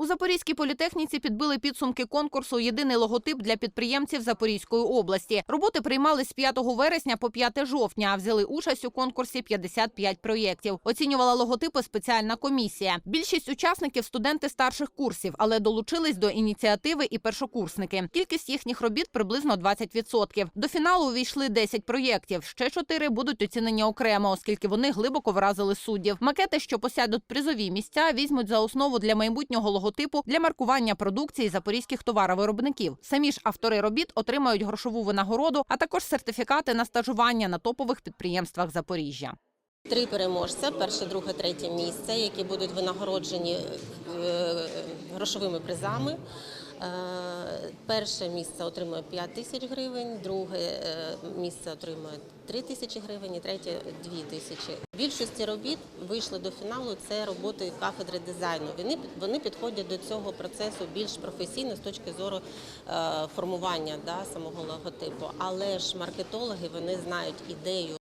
У Запорізькій політехніці підбили підсумки конкурсу Єдиний логотип для підприємців Запорізької області. Роботи приймали з 5 вересня по 5 жовтня. а Взяли участь у конкурсі 55 проєктів. Оцінювала логотипи спеціальна комісія. Більшість учасників студенти старших курсів, але долучились до ініціативи і першокурсники. Кількість їхніх робіт приблизно 20%. До фіналу увійшли 10 проєктів. Ще 4 будуть оцінені окремо, оскільки вони глибоко вразили суддів. Макети, що посядуть призові місця, візьмуть за основу для майбутнього логотипу для маркування продукції запорізьких товаровиробників. Самі ж автори робіт отримають грошову винагороду, а також сертифікати на стажування на топових підприємствах Запоріжжя. Три переможця: перше, друге, третє місце, які будуть винагороджені е, грошовими призами. Е, Перше місце отримує 5 тисяч гривень, друге е, місце отримує 3 тисячі гривень, і третє 2 тисячі. Більшості робіт вийшли до фіналу. Це роботи кафедри дизайну. Вони вони підходять до цього процесу більш професійно з точки зору е, формування да, самого логотипу. Але ж маркетологи вони знають ідею